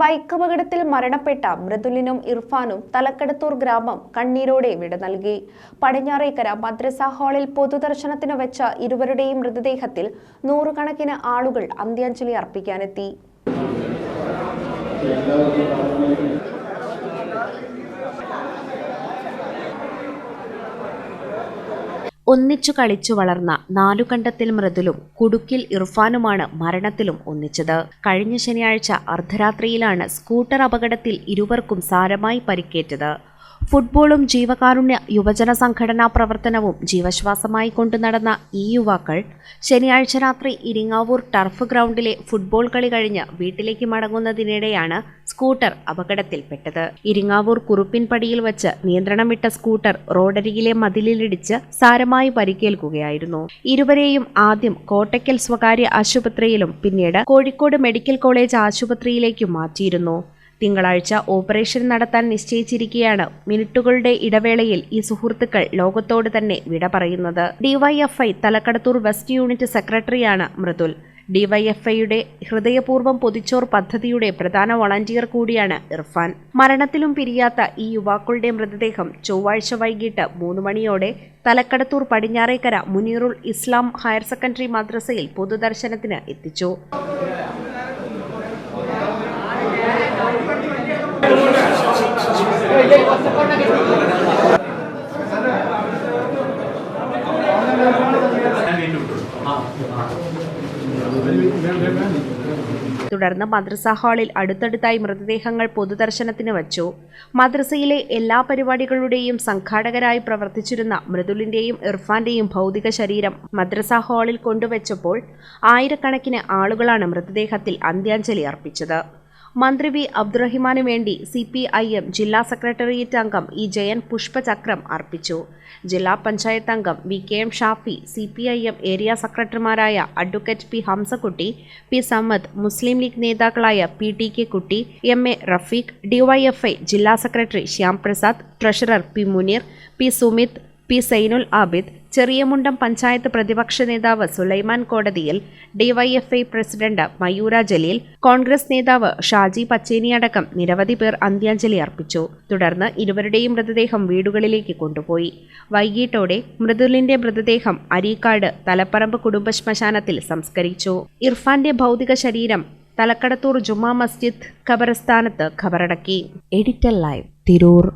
Bike അപകടത്തിൽ മരണപ്പെട്ട മൃദുലിനും ഇർഫാനും തലക്കടത്തൂർ ഗ്രാമം കണ്ണീരോടെ വിട നൽകി. പടിഞ്ഞാറേക്കര മദ്രസ ഹാളിൽ പൊതുദർശനത്തിന് വെച്ച ഇരുവരുടെയും മൃതദേഹത്തിൽ നൂറുകണക്കിന് ആളുകൾ അന്ത്യാഞ്ജലി അർപ്പിക്കാനെത്തി. ഒന്നിച്ചു കളിച്ചു വളർന്ന നാലുകണ്ടത്തിൽ മൃദുലും കുടുക്കിൽ ഇർഫാനുമാണ് മരണത്തിലും ഒന്നിച്ചത്. കഴിഞ്ഞ ശനിയാഴ്ച അർദ്ധരാത്രിയിലാണ് സ്കൂട്ടർ അപകടത്തിൽ ഇരുവർക്കും സാരമായി പരിക്കേറ്റത്. ഫുട്ബോളും ജീവകാരുണ്യ യുവജന സംഘടനാ പ്രവർത്തനവും ജീവശ്വാസമായി കൊണ്ടു നടന്ന ഈ യുവാക്കൾ ശനിയാഴ്ച രാത്രി ഇരിങ്ങാവൂർ ടർഫ് ഗ്രൗണ്ടിലെ ഫുട്ബോൾ കളി കഴിഞ്ഞ് വീട്ടിലേക്ക് മടങ്ങുന്നതിനിടെയാണ് സ്കൂട്ടർ അപകടത്തിൽപ്പെട്ടത്. ഇരിങ്ങാവൂർ കുറുപ്പിൻപടിയിൽ വച്ച് നിയന്ത്രണം വിട്ട സ്കൂട്ടർ റോഡരികിലെ മതിലിലിടിച്ച് സാരമായി പരിക്കേൽക്കുകയായിരുന്നു. ഇരുവരെയും ആദ്യം കോട്ടയ്ക്കൽ സ്വകാര്യ ആശുപത്രിയിലും പിന്നീട് കോഴിക്കോട് മെഡിക്കൽ കോളേജ് ആശുപത്രിയിലേക്കും മാറ്റിയിരുന്നു. തിങ്കളാഴ്ച ഓപ്പറേഷൻ നടത്താൻ നിശ്ചയിച്ചിരിക്കെയാണ് മിനിറ്റുകളുടെ ഇടവേളയിൽ ഈ സുഹൃത്തുക്കൾ ലോകത്തോട് തന്നെ വിട പറയുന്നത്. ഡിവൈഎഫ്ഐ തലക്കടത്തൂർ വെസ്റ്റ് യൂണിറ്റ് സെക്രട്ടറിയാണ് മൃദുൽ. ഡിവൈഎഫ്ഐയുടെ ഹൃദയപൂർവം പൊതിച്ചോർ പദ്ധതിയുടെ പ്രധാന വളണ്ടിയർ കൂടിയാണ് ഇർഫാൻ. മരണത്തിലും പിരിയാത്ത ഈ യുവാക്കളുടെ മൃതദേഹം ചൊവ്വാഴ്ച വൈകിട്ട് മൂന്ന് മണിയോടെ തലക്കടത്തൂർ പടിഞ്ഞാറേക്കര മുനീറുൽ ഇസ്ലാം ഹയർ സെക്കൻഡറി മദ്രസയിൽ പൊതുദർശനത്തിന് എത്തിച്ചു. തുടർന്ന് മദ്രസ ഹാളിൽ അടുത്തടുത്തായി മൃതദേഹങ്ങൾ പൊതുദർശനത്തിന് വച്ചു. മദ്രസയിലെ എല്ലാ പരിപാടികളുടെയും സംഘാടകരായി പ്രവർത്തിച്ചിരുന്ന മൃദുലിന്റെയും ഇർഫാന്റെയും ഭൗതിക ശരീരം മദ്രസ ഹാളിൽ കൊണ്ടുവച്ചപ്പോൾ ആയിരക്കണക്കിന് ആളുകളാണ് മൃതദേഹത്തിൽ അന്ത്യാഞ്ജലി അർപ്പിച്ചത്. മന്ത്രി വി അബ്ദുറഹിമാനു വേണ്ടി സി പി ഐ എം ജില്ലാ സെക്രട്ടേറിയറ്റ് അംഗം ഇ ജയൻ പുഷ്പചക്രം അർപ്പിച്ചു. ജില്ലാ പഞ്ചായത്ത് അംഗം V K M Shafi C P I M area സെക്രട്ടറിമാരായ advocate P Hamsakutty P Sammad Muslim League നേതാക്കളായ P T K Kutty M A Rafeeq DYFI ജില്ലാ secretary Shyam Prasad treasurer P Muneer P Sumith P Zainul Abid Cheriyamundam panchayat പ്രതിപക്ഷ നേതാവ് സുലൈമാൻ കോടതിയിൽ DYFI president Mayura Jaleel Congress നേതാവ് ഷാജി പച്ചേനിയടക്കം നിരവധി പേർ അന്ത്യാഞ്ജലി അർപ്പിച്ചു. തുടർന്ന് ഇരുവരുടെയും മൃതദേഹം വീടുകളിലേക്ക് കൊണ്ടുപോയി. വൈകിട്ടോടെ മൃദുലിന്റെ മൃതദേഹം അരീക്കാട് തലപ്പറമ്പ് കുടുംബ ശ്മശാനത്തിൽ സംസ്കരിച്ചു. ഇർഫാന്റെ ഭൗതിക ശരീരം തലക്കടത്തൂർ ജുമാ മസ്ജിദ് ഖബറസ്ഥാനത്ത് ഖബറടക്കി. Editor live Tirur.